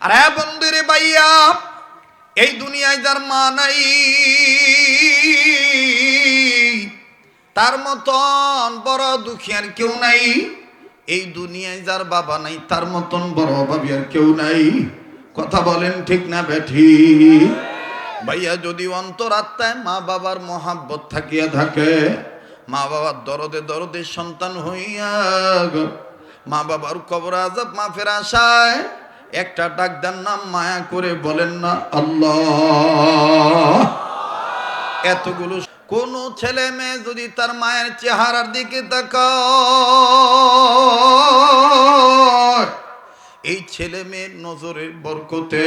আর হ্যাঁ বন্ধুরে ভাইয়া, এই দুনিয়ায় যার মা নাই, তার মতন বড় দুঃখিয়ার কেউ নাই। এই দুনিয়ায় যার বাবা নাই, তার মতন বড় অভাবী আর কেউ নাই। কথা বলেন ঠিক না বেঠি? ভাইয়া, যদি অন্তরাত্মায় মা বাবার মহাব্বত থাকিয়া থাকে, মা বাবার দরদে দরদে সন্তান হইয়া মা বাবার কবর আজাব মা ফের আশায় একটা ডাক দেন নাম মায়া করে বলেন না, আল্লাহ। এতগুলো কোন ছেলে মেয়ে যদি তার মায়ের চেহারার দিকে তাকায়, এই ছেলে মেয়ের নজরের বরকতে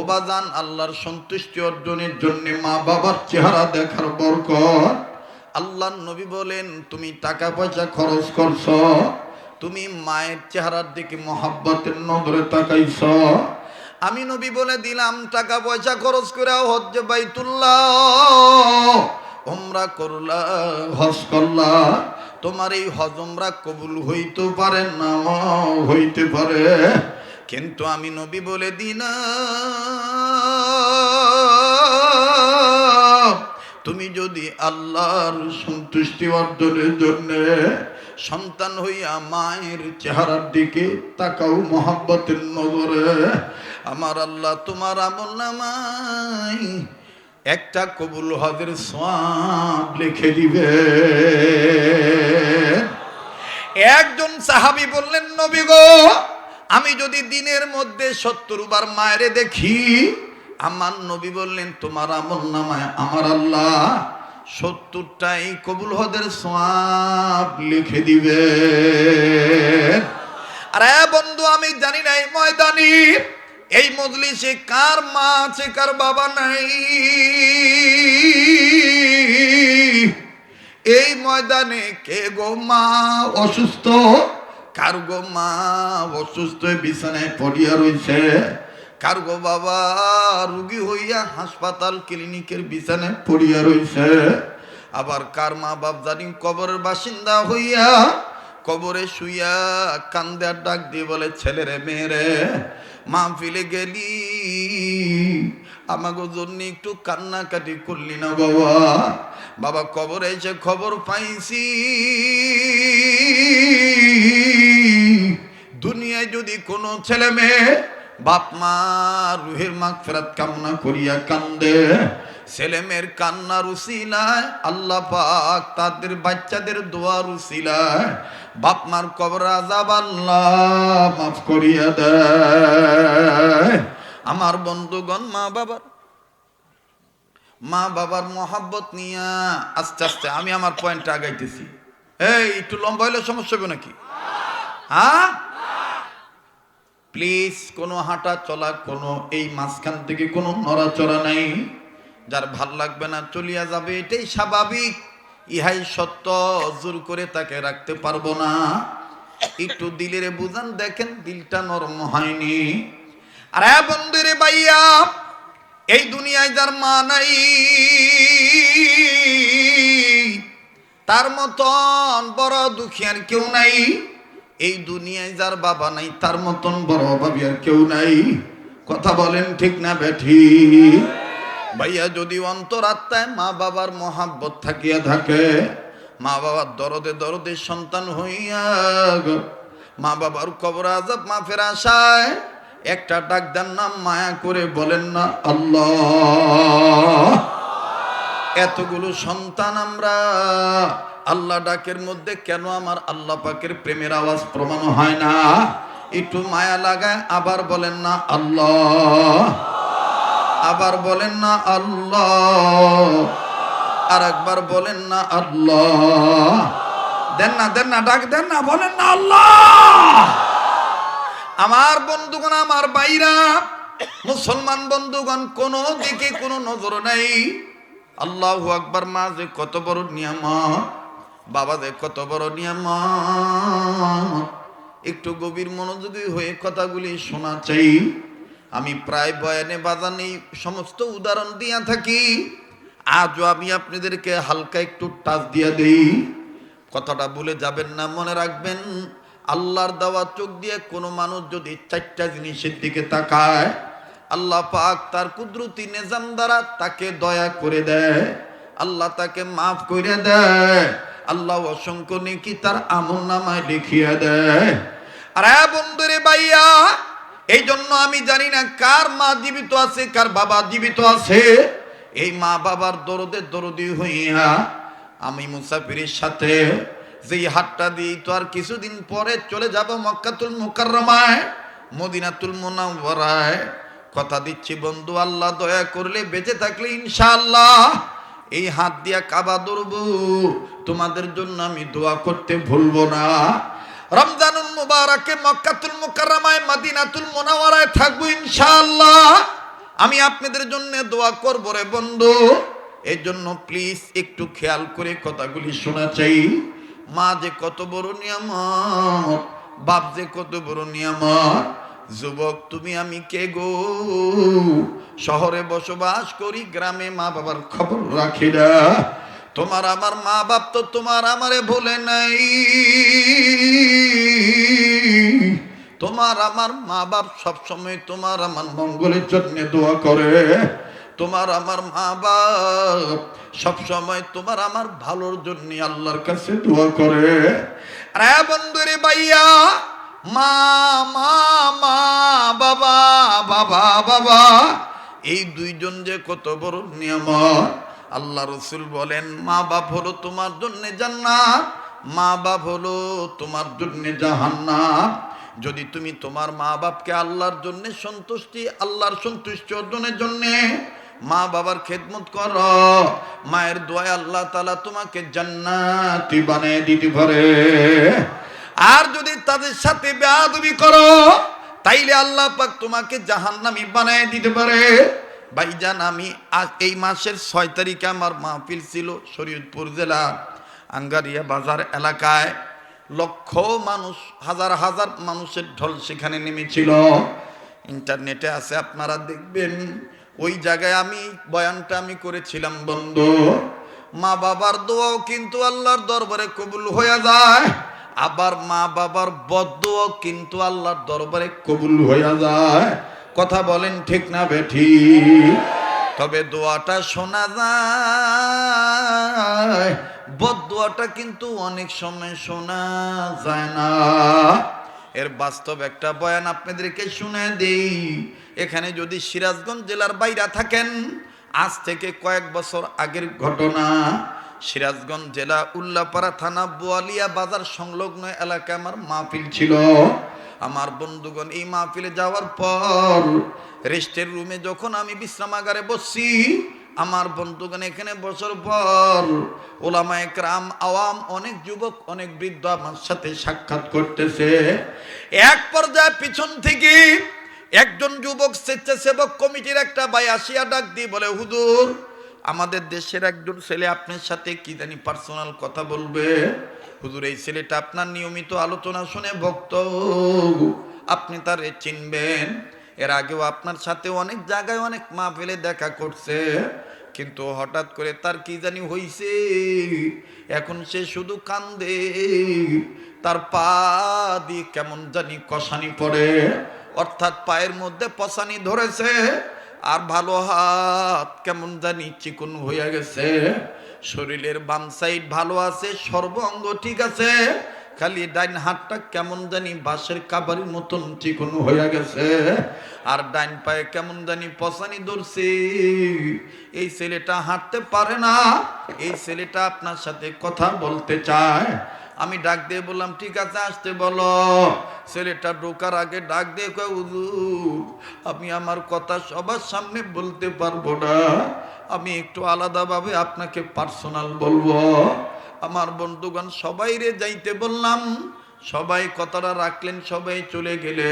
ওবাজান আল্লাহর সন্তুষ্টি অর্জনের জন্য মা বাবার চেহারা দেখার বরকত। আল্লাহর নবী বলেন, তুমি টাকা পয়সা খরচ করছ তুমি মায়ের চেহারার দিকে মহাব্বতের নজরে তাকাইছ। আমি নবী বলে দিলাম, টাকা পয়সা খরচ করে হজ্জ বাইতুল্লাহ। ওমরা করলা, হজ করলা। তোমার এই হজমরা কবুল হইতে পারে না, হইতে পারে। কিন্তু আমি নবী বলে দিনা তুমি যদি আল্লাহর সন্তুষ্টি অর্জনের জন্য সন্তান হইয়া মায়ের চেহারার দিকে তাকাও মহাব্বতের নজরে। আমার আল্লাহ তোমার আমল নামাই একটা কবুল হজের সওয়াব লিখে দিবে। একজন সাহাবি বললেন, নবী গো, আমি যদি দিনের মধ্যে সত্তর বার মায়েরে দেখি, আমার নবী বললেন, তোমার আমল নামায় আমার আল্লাহ সত্তরটাই কবুল হদের সোয়াব লিখে দিবে। আরে বন্ধু, আমি জানি না এই ময়দানি এই মজলিসে কার মা আছে, কার বাবা নাই। এই ময়দানে কে গো মা অসুস্থ? কার গো মা অসুস্থ? বিছানায় পড়িয়া রইছে। কার গো বাবা? রুগী হইয়া হাসপাতাল, ক্লিনিকের বিছানায় পড়িয়া রইছে। আবার কার মা বাপ জানি কবরের বাসিন্দা হইয়া কবরে শুইয়া কান্দে আর ডাক দিয়ে বলে ছেলেরে মেয়েরে মা ফিলে গেলি? আমাকে জন্য একটু কান্নাকাটি করলি না বাবা? বাবা, কবরে এসে খবর পাইছি। দুনিয়ায় যদি কোনো ছেলে মেয়ে বাপ মা, রুহের মাগ ফেরাত কামনা করিয়া কান্দে। ছেলে মেয়ের কান্নার উসিলায় আল্লাহ পাক তাদের বাচ্চাদের দোয়ার উসিলায় বাপ মার কবর আজাব আল্লাহ মাফ করিয়া দেয়। আমার বন্ধুগণ, মা বাবার মা বাবার মহাব্বত নিয়া আস্তে আস্তে আমি আমার পয়েন্টটা আগাইতেছি। এই, একটু লম্বা হলে সমস্যা হবে নাকি? হ্যাঁ? প্লিজ কোনো হাঁটা চলা, কোনো এই মাঝখান থেকে কোনো নড়াচড়া নাই। যার ভালো লাগবে না চলিয়া যাবে, এটাই স্বাভাবিক। ইহাই সত্য, জোর করে তাকে রাখতে পারব না। একটু দিলের বুঝান, দেখেন দিলটা নরম হয়নি। আর হ্যাঁ বন্ধুরে ভাইয়া, এই দুনিয়ায় যার মা নাই, তার মতন বড় দুঃখিয়ার কেউ নাই। এই দুনিয়ায় যার বাবা নাই, তার মতন বড় অভাবী আর কেউ নাই। কথা বলেন ঠিক না বেঠি? ভাইয়া, যদি অন্তরাত্মায় মা বাবার মহাব্বত থাকিয়া থাকে, মা বাবার দরদে দরদে সন্তান হইয়া মা বাবার কবর আজাব মা ফের আশায় একটা ডাক দেন নাম মায়া করে বলেন না, আল্লাহ। এতগুলো সন্তান আমরা আল্লাহ ডাকের মধ্যে কেন আমার আল্লাহ পাকের প্রেমের আওয়াজ প্রমাণ হয় না? একটু মায়া লাগায় আবার বলেন না, আল্লাহ। আবার বলেন না, আল্লাহ। আর একবার বলেন না, আল্লাহ। দেন না দেন না, ডাক দেন না, বলেন না, আল্লাহ। আমার বন্ধুগণ, আমার বাইরা মুসলমান বন্ধুগণ, কোন দিকে কোনো নজর নাই। আল্লাহ আকবার মা যে কত বড় নিয়ামত। বাবা যে কত বড় নিয়ামত। একটু গভীর মনোযোগী হয়ে কথাগুলি শোনা চাই। আমি প্রায় বয়ানে বাজানে সমস্ত উদাহরণ দিয়া থাকি। আজও আমি আপনাদেরকে হালকা একটু টাচ দিয়া দেই। কথাটা ভুলে যাবেন না, মনে রাখবেন, আল্লাহর দেওয়া চোখ দিয়ে কোনো মানুষ যদি চারটা জিনিসের দিকে তাকায়, আল্লাহ পাক তার কুদরতি নিজাম দ্বারা তাকে দয়া করে দেয়। আল্লাহ তাকে মাফ করে দেয়। আল্লাহ অসংখ্য নেকি তার আমল নামায় লিখিয়া দেয়। আর হ্যাঁ বন্ধুরে ভাইয়া এই জন্য আমি জানি না কার মা জীবিত আছে, কার বাবা জীবিত আছে। এই মা বাবার দরদে দরদি হইয়া আমি মুসাফিরের সাথে যেই হাটটা দিই, তো আর কিছুদিন পরে চলে যাব মক্কাতুল মুকাররমায়, মদিনাতুল মুনাওয়ারায়। কথা দিচ্ছি, বন্ধু, আল্লাহ দয়া করলে বেঁচে থাকলে ইনশাআল্লাহ। এই হাত দিয়া কাবা ধরবো। তোমাদের জন্য আমি দোয়া করতে ভুলবো না। রমজানুল মুবারকে মক্কাতুল মুকাররমায়, মদিনাতুল মুনাওয়ারায় থাকব ইনশাআল্লাহ। আমি আপনাদের জন্য দোয়া করব রে বন্ধু। এর জন্য প্লিজ একটু খেয়াল করে কথাগুলি শোনা চাই। মা যে কত বড় নিয়ামত, বাপ যে কত বড় নিয়ামত। যুবক, তুমি আমি কে গো? শহরে বসবাস করি, গ্রামে মা বাবার খবর রাখি না। তোমার আমার মা বাপ তো তোমার আমারে ভুলে নাই। তোমার আমার মা বাপ সবসময় তোমার আমার মঙ্গলের জন্য দোয়া করে। তোমার আমার মা বাপ সব সময় তোমার আমার ভালোর জন্য আল্লাহর কাছে দোয়া করে। আরে বন্ধুরে ভাইয়া, মা মা মা, বাবা বাবা বাবা, এই দুইজন যে কত বড় নিয়ামত। আল্লাহ রসুল বলেন, মা বাপ হলো তোমার জন্য জান্নাত, মা বাপ হলো তোমার জন্য জাহান্নাম যদি তুমি তোমার মা বাপকে আল্লাহর জন্য সন্তুষ্টি, আল্লাহর সন্তুষ্টি অর্জনের জন্য মা বাবার খেদমত কর। মায়ের দোয়ায় আল্লাহ তালা তোমাকে জান্নাতি বানিয়ে দিতে পারে। আর যদি তাদের সাথে বেয়াদবি করো, তাইলে আল্লাহ পাক তোমাকে জাহান্নামি বানিয়ে দিতে পারে। ভাইজান, আমি এই মাসের ছয় তারিখে আমার মাহফিল ছিল শরীয়তপুর জেলা আঙ্গারিয়া বাজার এলাকায়। লক্ষ মানুষ, হাজার হাজার মানুষের ঢল সেখানে নেমেছিল। ইন্টারনেটে আছে, আপনারা দেখবেন। ওই জায়গায় আমি বয়ানটা আমি করেছিলাম, বন্ধু। মা বাবার দোয়াও কিন্তু আল্লাহর দরবারে কবুল হয়ে যায়। আবার মা বাবার বদোয়াও কিন্তু আল্লাহর দরবারে কবুল হয়ে যায়। কথা বলেন ঠিক না বেঠি তবে দোয়াটা শোনা যায় বদোয়াটা কিন্তু অনেক সময় শোনা যায় না। এর বাস্তব একটা বয়ান আপনাদেরকে শুনে দেই। এখানে যদি সিরাজগঞ্জ জেলার বাইরা থাকেন, আজ থেকে কয়েক বছর আগের ঘটনা। সিরাজগঞ্জ জেলা উল্লাপাড়া থানা বোয়ালিয়া বাজার সংলগ্ন এলাকায় আমার মাহফিল ছিল। আমার বন্ধুগণ, এই মাহফিলে যাওয়ার পর রেস্টের রুমে যখন আমি বিশ্রামাগারে বসছি, আমার বন্ধুগণ এখানে বছর পর ওলামায় ক্রাম আওয়াম অনেক যুবক, অনেক বৃদ্ধ আমার সাথে সাক্ষাৎ করতেছে। এক পর্যায়ে পিছন থেকে একজন যুবক স্বেচ্ছাসেবক কমিটির একটা ভাই আসিয়া ডাক দিয়ে বলে, হুজুর আমাদের দেশের একজন ছেলে আপনার সাথে কি জানি পার্সোনাল কথা বলবে? হুজুর, এই ছেলেটা আপনার নিয়মিত আলোচনা শুনে ভক্ত। আপনি তারে চিনবেন। এর আগেও আপনার সাথে অনেক জায়গায় অনেক মা ফেলে দেখা করছে। কিন্তু হঠাৎ করে তার কি জানি হইছে? এখন সে শুধু কান্দে। তার পা দিয়ে কেমন জানি কষানি পড়ে। অর্থাৎ পায়ের মধ্যে পশানি ধরেছে। আর ভালো হাত কেমন জানি চিকুন হয়ে গেছে। শরীরের বাম সাইড ভালো আছে সর্বাঙ্গ ঠিক আছে। খালি ডাইন হাতটা কেমন জানি বাঁশের কাবারির মতন চিকুন হয়ে গেছে। আর ডাইন পায়ে কেমন জানি পশানি ধরছে। এই ছেলেটা হাঁটতে পারে না এই ছেলেটা আপনার সাথে কথা বলতে চায়। আমি ডাক দিয়ে বললাম, ঠিক আছে, আসতে বলো। ছেলেটা ঢোকার আগে ডাক দিয়ে হুজুর, আমি আমার কথা সবার সামনে বলতে পারব না। আমি একটু আলাদাভাবে আপনাকে পার্সোনাল বলব। আমার বন্ধুগণ, সবাই রে যাইতে বললাম। সবাই কথাটা রাখলেন, সবাই চলে গেলে।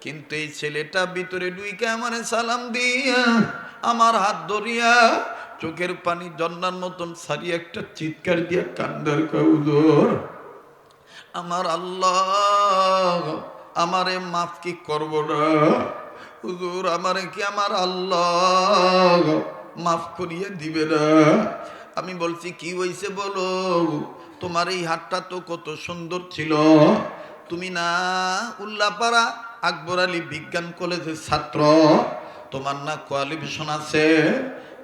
কিন্তু এই ছেলেটা ভিতরে ডুইকে আমার সালাম দিয়া, আমার হাত ধরিয়া চোখের পানি জন্নার মতন সারি একটা চিৎকার দিয়া কান্দার কৌদর আমার আল্লাহ, আমারে মাফ কি করব না? হুজুর, আমারে কি আমার আল্লাহ মাফ করিয়ে দিবে না? আমি বলছি, কি হয়েছে বলো? তোমার এই হাতটা তো কত সুন্দর ছিল। তুমি না উল্লাপাড়া আকবর আলী বিজ্ঞান কলেজের ছাত্র। তোমার না কোয়ালিফিকেশন আছে।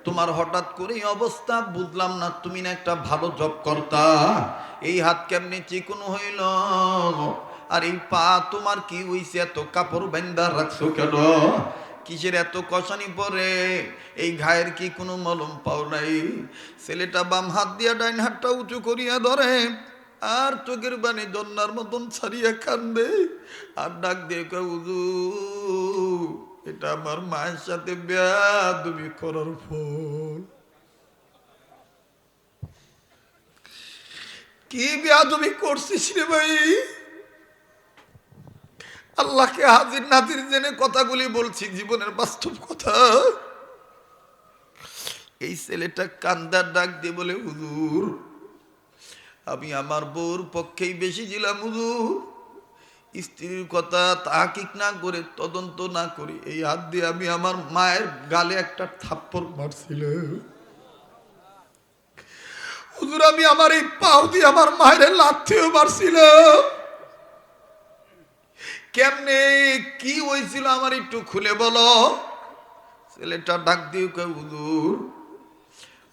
তোমার হঠাৎ করে অবস্থা, বুঝলাম না তুমি না একটা ভালো জব করতা। এই হাত কেমনি চিকুন হইল? আর এই পা তোমার কি হইছে? এত কাপড় বান্দার রাখছো কেন? কিসের এত কষানি পরে? এই ঘায়ের কি কোনো মলম পাও নাই? ছেলেটা বাম হাত দিয়া ডাইন হাতটা উঁচু করিয়া ধরে, আর চোখের বাণী জন্নার মতন ছাড়িয়া কান্দে। আর ডাক দিয়ে কয় উজু এটা আমার মায়ের সাথে বেয়াদবি করার ফল। কি বেয়াদবি করছিস রে ভাই? আল্লাহকে হাজির নাজির জেনে কথাগুলি বলছি, জীবনের বাস্তব কথা। এই ছেলেটা কান্দার ডাক দিয়ে বলে, হুজুর, আমি আমার বউর পক্ষেই বেশি ছিলাম, হুজুর। স্ত্রীর কথা তাকিক না করে, তদন্ত না করি, এই হাত দিয়ে আমি আমার মায়ের গালে একটা থাপ্পড় মারছিলাম। হুজুর, আমি আমার এই পাও দিয়ে আমার মায়ের লাথিও মারছিলাম। কেমনে, কি হয়েছিল আমার একটু খুলে বলো। ছেলেটা ডাক দিয়ে কয়, হুজুর,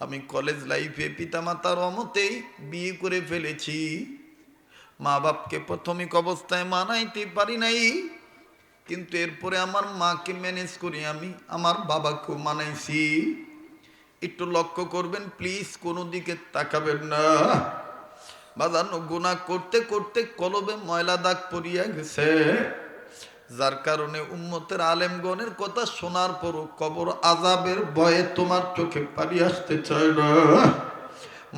আমি কলেজ লাইফে পিতামাতার অমতেই বিয়ে করে ফেলেছি। মা বাপকে প্রাথমিক অবস্থায় মানাইতে পারি নাই। কিন্তু এরপরে আমার মাকে ম্যানেজ করি আমি আমার বাবাকেও মানাইছি। একটু লক্ষ্য করবেন প্লিজ কোনো দিকে তাকাবেন না। বাজানো গুণা করতে করতে কলবে ময়লা দাগ পড়িয়া গেছে। যার কারণে উম্মতের আলেমগণের কথা শোনার পরও কবর আজাবের ভয়ে তোমার চোখে পানি আসতে চায় না।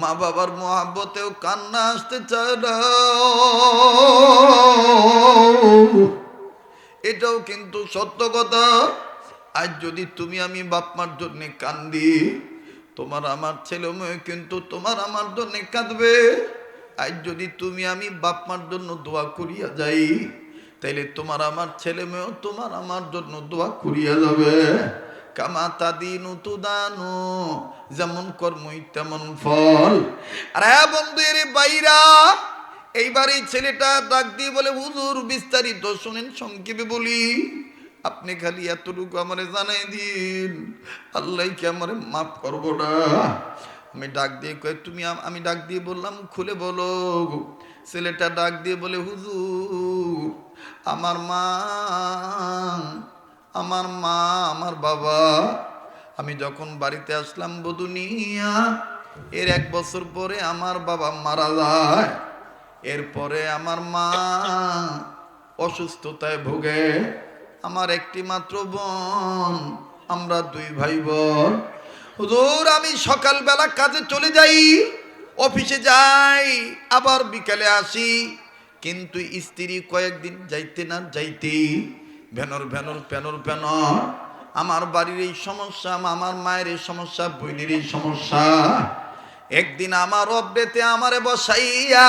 মা বাবার মহাব্বতেও কান্না আসতে চায় না। এটাও কিন্তু সত্য কথা। আজ যদি তুমি আমি বাপমার জন্যে কান্দি, তোমার আমার ছেলে মেয়ে কিন্তু তোমার আমার জন্য কাঁদবে। আজ যদি তুমি আমি বাপমার জন্য দোয়া করিয়া যাই, তাইলে তোমার আমার ছেলে মেয়েও তোমার আমার জন্য দোয়া করিয়া যাবে। কামা তাদিনু তুদানু, যেমন কর্মই তেমন ফল। আরে বন্ধু এর বাইরা এইবার এই ছেলেটা ডাক দিয়ে বলে, হুজুর, বিস্তারিত শুনেন, সংক্ষেপে বলি। আপনি খালি এতটুকু আমারে জানাই দিন। আল্লাহ কি আমারে মাফ করব না? আমি ডাক দিয়ে কয়ে তুমি আমি ডাক দিয়ে বললাম, খুলে বলো। ছেলেটা ডাক দিয়ে বলে, হুজুর, আমার মা আমার মা, আমার বাবা, আমি যখন বাড়িতে আসলাম বধুনিয়া এর এক বছর পরে আমার বাবা মারা যায়। এরপরে আমার মা অসুস্থতায় ভোগে। আমার একটি মাত্র বোন, আমরা দুই ভাই বোন হুজুর, আমি সকালবেলা কাজে চলে যাই, অফিসে যাই, আবার বিকালে আসি। কিন্তু স্ত্রী কয়েকদিন যাইতে না যাইতে ভেনর ভেনর প্যানর প্যানর আমার বাড়ির এই সমস্যা আমার মায়ের এই সমস্যা বইনের এই সমস্যা। একদিন আমার অব্রেতে আমারে বসাইয়া,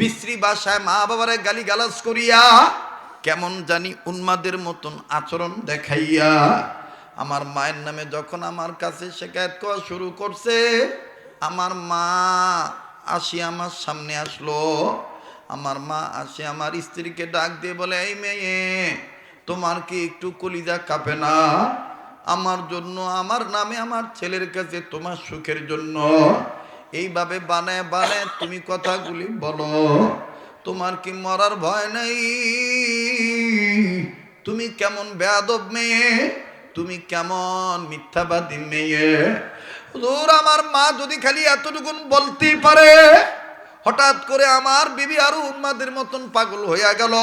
বিশ্রী বাসায় মা বাবারে গালি গালাজ করিয়া, কেমন জানি উন্মাদের মতন আচরণ দেখাইয়া, আমার মায়ের নামে যখন আমার কাছে শেখায়ত করা শুরু করছে, আমার মা আসি আমার সামনে আসলো। আমার মা আসে আমার স্ত্রীকে ডাক দিয়ে বলে, এই মেয়ে তোমার কি একটু কলিজা কাঁপে না? আমার জন্য, আমার নামে, আমার ছেলের কাছে তোমার সুখের জন্য। এইভাবে বানায় বানায় তুমি কথাগুলি বলো। তোমার কি মরার ভয় নাই? তুমি কেমন বেয়াদব মেয়ে? তুমি কেমন মিথ্যাবাদী মেয়ে? হুজুর, আমার মা যদি খালি এতটুকুন বলতেই পারে, হঠাৎ করে আমার বিবি আরও উন্মাদের মতন পাগল হইয়া গেল।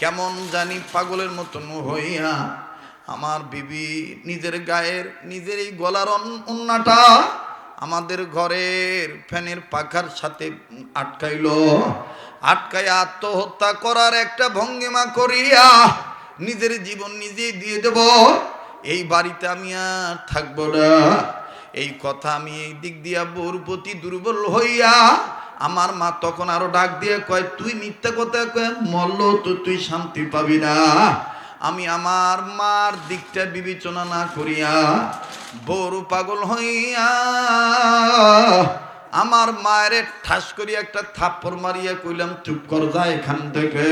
কেমন জানি পাগলের মতন হইয়া আমার বিবি নিজের গায়ের, নিজের এই গলার অন- অন্যটা আমাদের ঘরের ফ্যানের পাখার সাথে আটকাইল। আটকায় আত্মহত্যা করার একটা ভঙ্গিমা করিয়া নিজের জীবন নিজেই দিয়ে দেব। এই বাড়িতে আমি আর থাকব না। এই কথা আমি এই দিক দিয়া বউর প্রতি দুর্বল হইয়া আমার মা তখন আরও ডাক দিয়ে কয়, তুই মিথ্যা কথা কয় মরল তো তুই শান্তি পাবি না। আমি আমার মার দিকটা বিবেচনা না করিয়া বড় পাগল হইয়া আমার মায়ের ঠাস করি একটা থাপ্পড় মারিয়া কইলাম, চুপ কর যা এখান থেকে।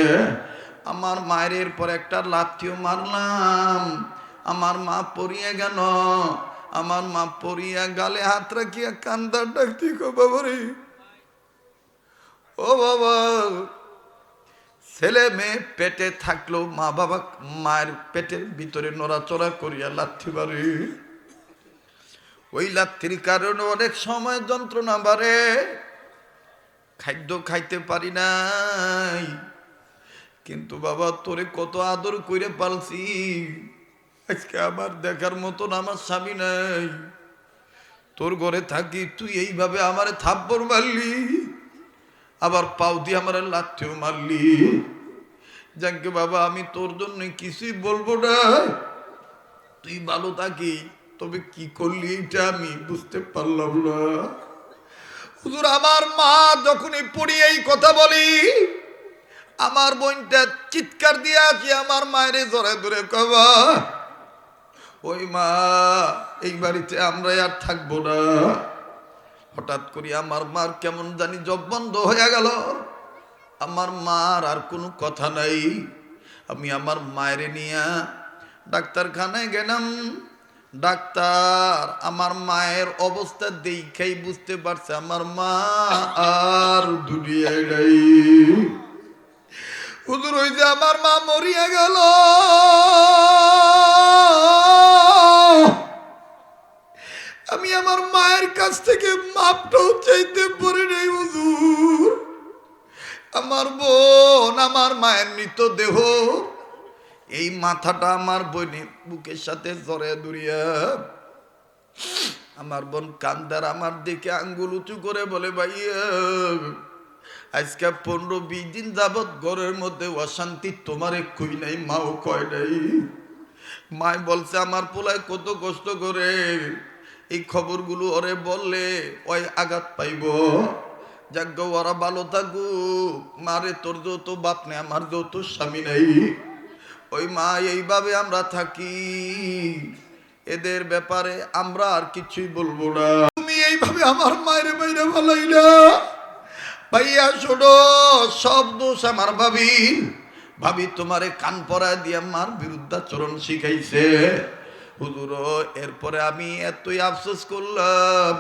আমার মায়ের পর একটা লাথিও মারলাম। আমার মা পড়িয়া গেল। আমার মা পড়িয়া গালে হাত রাখিয়া কান্দার ডাকতি গো বাবারে। ও বাবা, ছেলে মেয়ে পেটে থাকলেও মা বাবা মায়ের পেটের ভিতরে নড়াচড়া করিয়া লাথি বাড়ে ওই লাথির কারণে অনেক সময় যন্ত্রণা বাড়ে। খাদ্য খাইতে পারি নাই। কিন্তু বাবা, তোরে কত আদর কইরে পালছি। আজকে আমার দেখার মতন আমার স্বামী নাই। তোর ঘরে থাকি, তুই এইভাবে আমার থাপ্পড় মারলি। আবার পাও দিয়ে আমার লাথিও মারলি। যাকে বাবা, আমি তোর জন্য কিছুই বলব না। তুই ভালো থাকি, তবে কি করলি এটা আমি বুঝতে পারলাম না। হুজুর, আমার মা যখনই পড়ি এই কথা বলি, আমার বোনটা চিৎকার দিয়ে আছে আমার মায়ের জোরে ধরে কবা, ওই মা, এই বাড়িতে আমরা আর থাকব না। হঠাৎ করে আমার মার কেমন জানি জব বন্ধ হয়ে গেল। আমার মার আর কোনো কথা নাই। আমি আমার মায়ের নিয়ে ডাক্তারখানায় গেলাম। ডাক্তার আমার মায়ের অবস্থা দেখাই বুঝতে পারছে আমার মা আর দুনিয়ায় নাই। হুজুর যে আমার মা মরিয়া গেল। আমি আমার মায়ের কাছ থেকে মাপটাও চাইতে পারি নাই, হুজুর। আমার বোন, আমার মায়ের মৃতদেহ, এই মাথাটা আমার বোনের বুকের সাথে জরে দুরিয়া আমার বোন কান্দার আমার দিকে আঙ্গুল উঁচু করে বলে, ভাইয়া, আজকে পনেরো, বিশ দিন যাবৎ ঘরের মধ্যে অশান্তি তোমারে কই নাই, মাও কয় নাই? মায় বলছে, আমার পোলায় কত কষ্ট করে এই খবরগুলো ওরে বললে ওই আঘাত পাইব। যাজ্ঞ ওরা ভালো থাকুক। মারে তোর যৌত বাপ নেই, আমার যৌত স্বামী নাই। ওই মা, এইভাবে আমরা থাকি। এদের ব্যাপারে আমরা আর কিছুই বলব না। তুমি এইভাবে আমার মায়ের বাইরে ভালাইলা ভাইয়া, শোনো, সব দোষ আমার ভাবি ভাবি তোমারে কান পরা দিয়ে আমার বিরুদ্ধাচরণ শিখাইছে। হুজুর এরপরে আমি এতই আফসোস করলাম,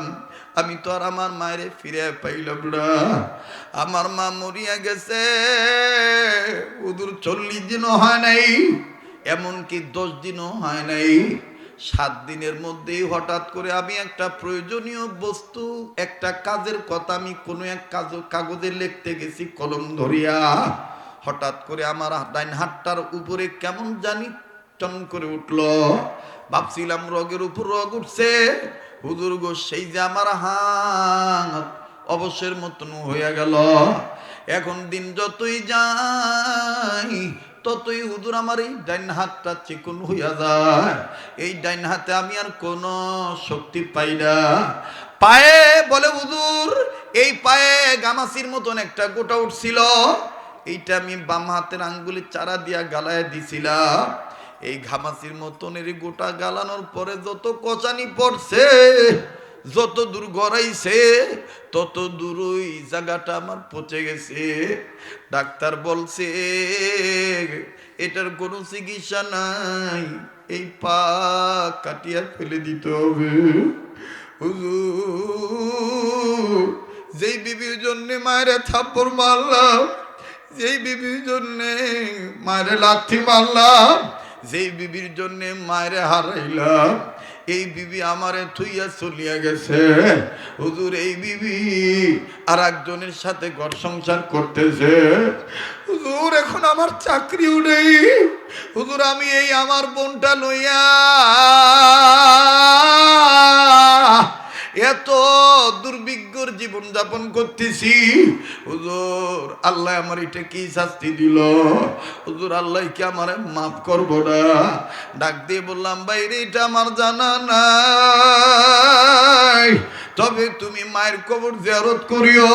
আমি তো আর আমার মায়ের ফিরে পাইলাম না। আমার মা মরিয়া গেছে। হুজুর, চল্লিশ দিনও হয় নাই, এমনকি দশ দিনও হয় নাই। সাত দিনের মধ্যেই হঠাৎ করে আমি একটা প্রয়োজনীয় বস্তু, একটা কাজের কথা আমি কোনো এক কাজ, কাগজে লিখতে গেছি, কলম ধরিয়া। হঠাৎ করে আমার ডাইন হাতটার উপরে কেমন জানি টন করে উঠল। ভাবছিলাম রগের উপর রগ উঠছে। হুজুর গো, সেই যে আমার হাত অবশ্যের মতন হইয়া গেল। এখন দিন যতই যাই ততই হুজুর আমার এই ডাইন হাতটা চিকুন হইয়া যায়। এই ডাইন হাতে আমি আর কোনো শক্তি পাই না। পায়ে বলে, হুজুর, এই পায়ে গামাসির মতন একটা গোটা উঠছিল। এইটা আমি বাম হাতের আঙ্গুলি চারা দিয়া গালায় দিছিলাম। এই ঘামাসির মতনের গোটা গালানোর পরে যত কচানি পড়ছে, যত দূর গড়াইছে, তত দূর ওই জায়গাটা আমার পচে গেছে। ডাক্তার বলছে, এটার কোনো চিকিৎসা নাই, এই পা কাটিয়া ফেলে দিতে হবে। যেই বিবির জন্যে মায়ের থাপ্পড় মারলাম, যেই বিবির জন্যে মায়ের লাথি মারলাম যেই বিবির জন্যে মায়ের হারাইলাম, এই বিবি আমারে থুইয়া চলিয়া গেছে। হুজুর, এই বিবি আর একজনের সাথে ঘর সংসার করতেছে। হুজুর, এখন আমার চাকরিও নেই। হুজুর, আমি এই আমার বোনটা লইয়া এত দুর্ভিক্ষর জীবন যাপন করতেছি। হুজুর, আল্লাহ আমার এটা কি শাস্তি দিল? হুজুর, আল্লাহ কি আমার মাফ করব না? ডাক দিয়ে বললাম বাইরে এটা আমার জানা নাই। তবে তুমি মায়ের কবর জিয়ারত করিও,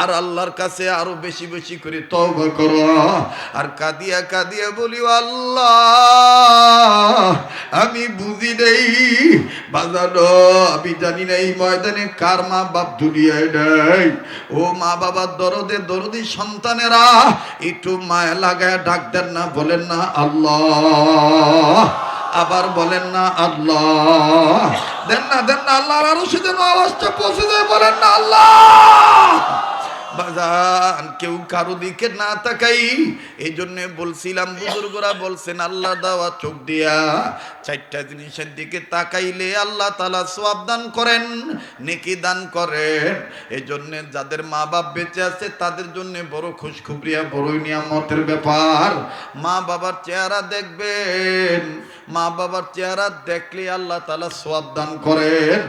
আর আল্লাহর কাছে আরও বেশি বেশি করে তওবা করো। আর কাদিয়া কাদিয়া বলিও, আল্লাহ, আমি বুঝি নেই। বাজানো, আমি জানি না এই ময়দানে কার মা বাপ দুনিয়ায় নাই। ও মা বাবার দরদে, দরদি সন্তানেরা, একটু মায়া লাগায় ডাক দেন না, বলেন না, আল্লাহ। আবার বলেন না, আল্লাহ। দেন না দেন না, আল্লাহর আরও সেদিন আওয়াজটা পৌঁছে যায় বলেন না, আল্লাহ। বাজান, কেউ কারও দিকে না তাকাই। এই জন্য বলছিলাম, বুজুর্গরা বলছেন, আল্লাহ দেওয়া চোখ দিয়া চারটা জিনিসের দিকে তাকাইলে আল্লাহ তালা সোয়াব দান করেন, নেকি দান করেন। এই জন্য যাদের মা বাপ বেঁচে আছে, তাদের জন্য বড় খুশখুবরিয়া, বড়ই নিয়ামতের ব্যাপার। মা বাবার চেহারা দেখবেন মা বাবার চেহারা দেখলে আল্লাহ তালা সোয়াব দান করেন।